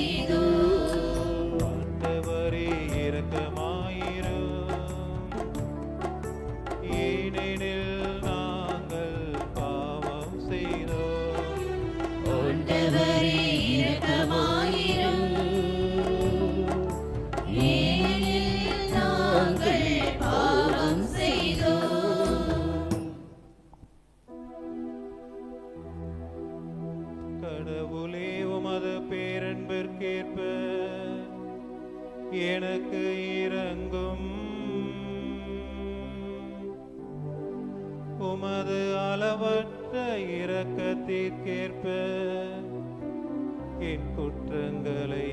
இதோ ஆண்டவரே இரக்கமாயிரும் ஏனெனில் அன்பிற்கேற்ப எனக்கு இறங்கும் உமது அளவற்ற இரக்கத்திற்கேற்ப என் குற்றங்களை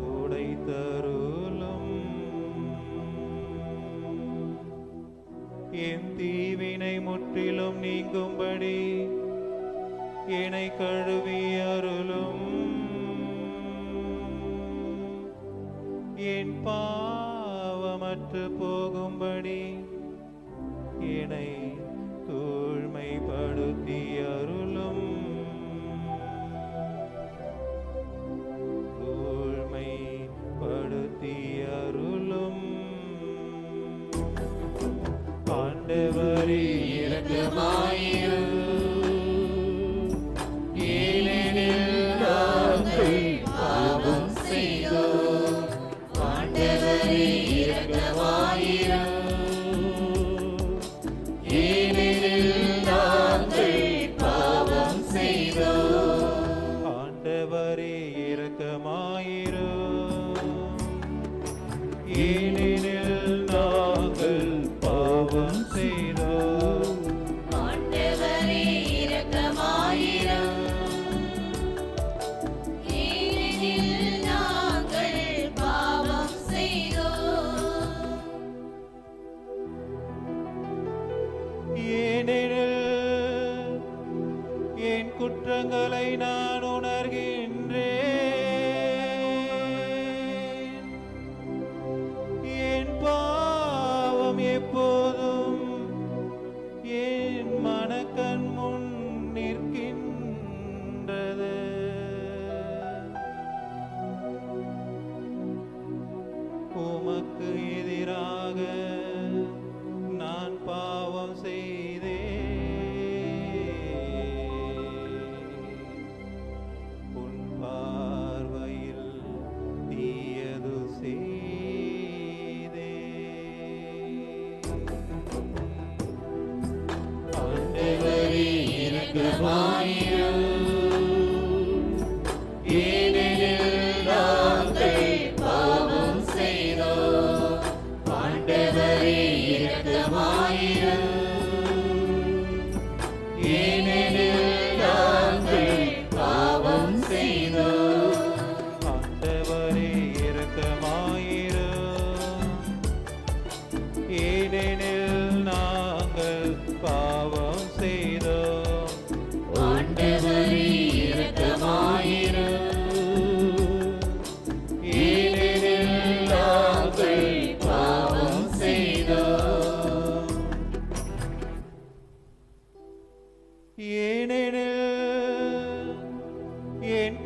துடைத்தருளும் என் தீவினை முற்றிலும் நீங்கும்படி என்னை கழுவி அருளும். என் பாவமற்று போகும்படி என்னை தூய்மைப்படுத்தி. ஏனெனில் நாங்கள் பாவம் செய்தோம். ஆண்டவரே இரக்கமாயிரும். ஏனெனில் நாங்கள் பாவம் செய்தோம். ஏனெனில் என் குற்றங்களை நான் உணர்கின்றேன். எதிராக நான் பா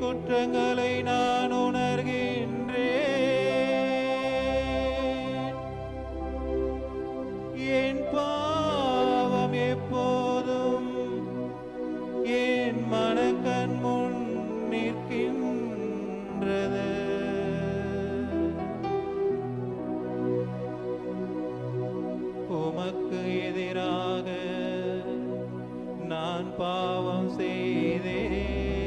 குற்றங்களை நான் உணர்கின்றேன். என் பாவம் எப்போதும் என் மனக்கண் முன் நிற்கின்றது. உமக்கு எதிராக நான் பாவம் செய்தேன்.